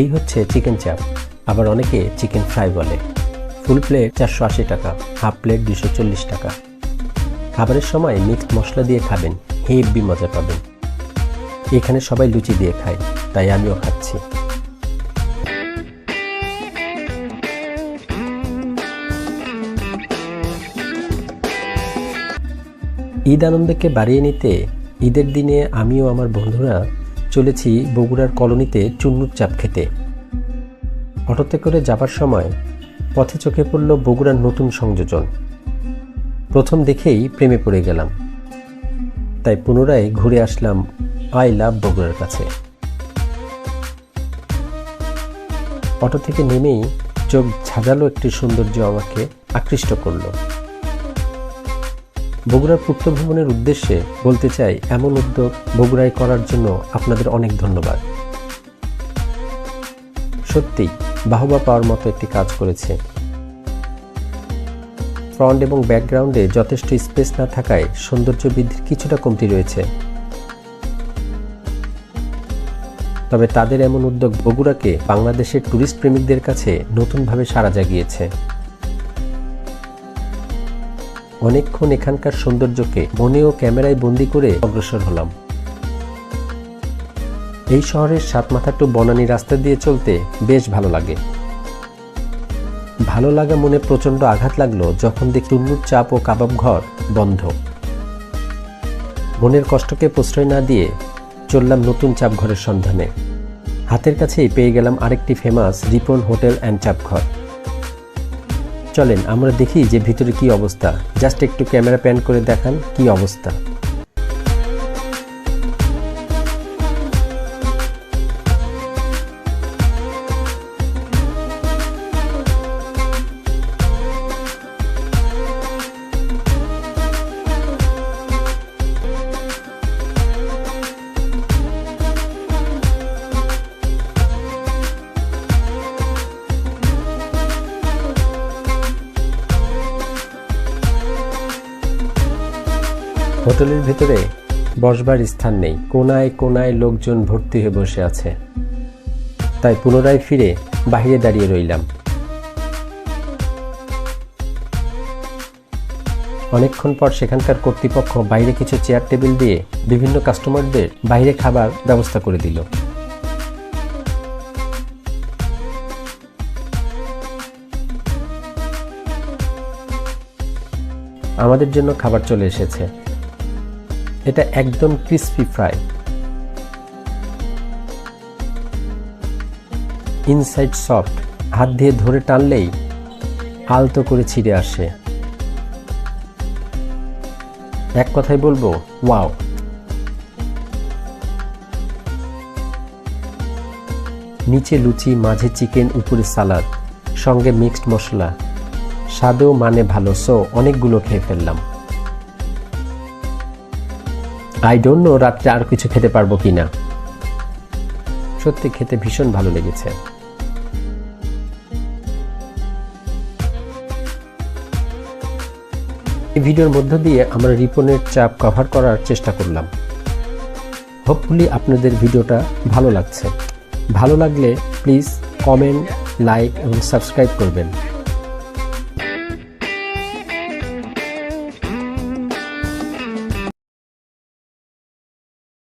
এই হচ্ছে চিকেন চাপ। আবার অনেকে চিকেন ফ্রাই বলে। ফুল প্লেট চারশো আশি টাকা, হাফ প্লেট দুশো চল্লিশ টাকা। খাবারের সময় মিক্সড মশলা দিয়ে খাবেন, হেভি মজা পাবেন। এখানে সবাই লুচি দিয়ে খায়, তাই আমিও খাচ্ছি। ঈদ আনন্দকে বাড়িয়ে নিতে ঈদের দিনে আমিও আমার বন্ধুরা চলেছি বগুড়ার কলোনিতে চুন্নুর চাপ খেতে। অটোতে করে যাবার সময় পথে চোখে পড়ল বগুড়ার নতুন সংযোজন। প্রথম দেখেই প্রেমে পড়ে গেলাম। তাই পুনরায় ঘুরে আসলাম আই লাভ বগুড়ার কাছে। অটো থেকে নেমেই চোখ ঝাঁঝালো একটি সৌন্দর্য আমাকে আকৃষ্ট করল। বগুড়ার পূর্তভ্রমণের উদ্দেশ্যে বলতে চাই, এমন উদ্যোগ বগুড়ায় করার জন্য আপনাদের অনেক ধন্যবাদ। সত্যি, বাহবা পাওয়ার মতো একটি কাজ করেছে। ফ্রন্ট এবং ব্যাকগ্রাউন্ডে যথেষ্ট স্পেস না থাকায় সৌন্দর্য বৃদ্ধির কিছুটা কমতি রয়েছে। তবে তাদের এমন উদ্যোগ বগুড়াকে বাংলাদেশের ট্যুরিস্ট প্রেমিকদের কাছে নতুনভাবে সাড়া জাগিয়েছে। অনেকক্ষণ এখানকার সৌন্দর্যকে মনে ও ক্যামেরায় বন্দি করে অগ্রসর হলাম। এই শহরের সাতমাথা টু বনানী রাস্তা দিয়ে চলতে বেশ ভালো লাগে। ভালো লাগা মনে প্রচণ্ড আঘাত লাগল যখন দেখি উন্নুর চাপ ও কাবাব ঘর বন্ধ। মনের কষ্টকে প্রশ্রয় না দিয়ে চললাম নতুন চাপ ঘরের সন্ধানে। হাতের কাছেই পেয়ে গেলাম আরেকটি famous Ripon hotel and Chapghar চলেন, আমরা দেখি যে ভিতরে কি অবস্থা। জাস্ট একটু ক্যামেরা প্যান করে দেখান কি অবস্থা। হোটেলের ভিতরে বসবার স্থান নেই। কোনায় কোনায় লোকজন ভর্তি হয়ে বসে আছে। তাই পুনরায় ফিরে বাহিরে দাঁড়িয়ে রইলাম। অনেকক্ষণ পর সেখানকার কর্তৃপক্ষ বাইরে কিছু চেয়ার টেবিল দিয়ে বিভিন্ন কাস্টমারদের বাইরে খাবার ব্যবস্থা করে দিল। আমাদের জন্য খাবার চলে এসেছে। এটা একদম ক্রিসপি ফ্রাই ইনসাইড সফট হাত দিয়ে ধরে টানলেই আলতো করে ছিঁড়ে আসে। এক কথায় বলব ওয়াও নিচে লুচি, মাঝে চিকেন, উপরে সালাদ, সঙ্গে মিক্সড মশলা। স্বাদেও মানে ভালো সো অনেকগুলো খেয়ে ফেললাম। আই ডোন্ট নো রাত্রে আর কিছু খেতে পারব কি না সত্যি খেতে ভীষণ ভালো লেগেছে। এই ভিডিওর মধ্য দিয়ে আমরা রিপনের চাপ কভার করার চেষ্টা করলাম। হোপফুলি আপনাদের ভিডিওটা ভালো লাগছে। ভালো লাগলে প্লিজ কমেন্ট লাইক এবং সাবস্ক্রাইব করবেন।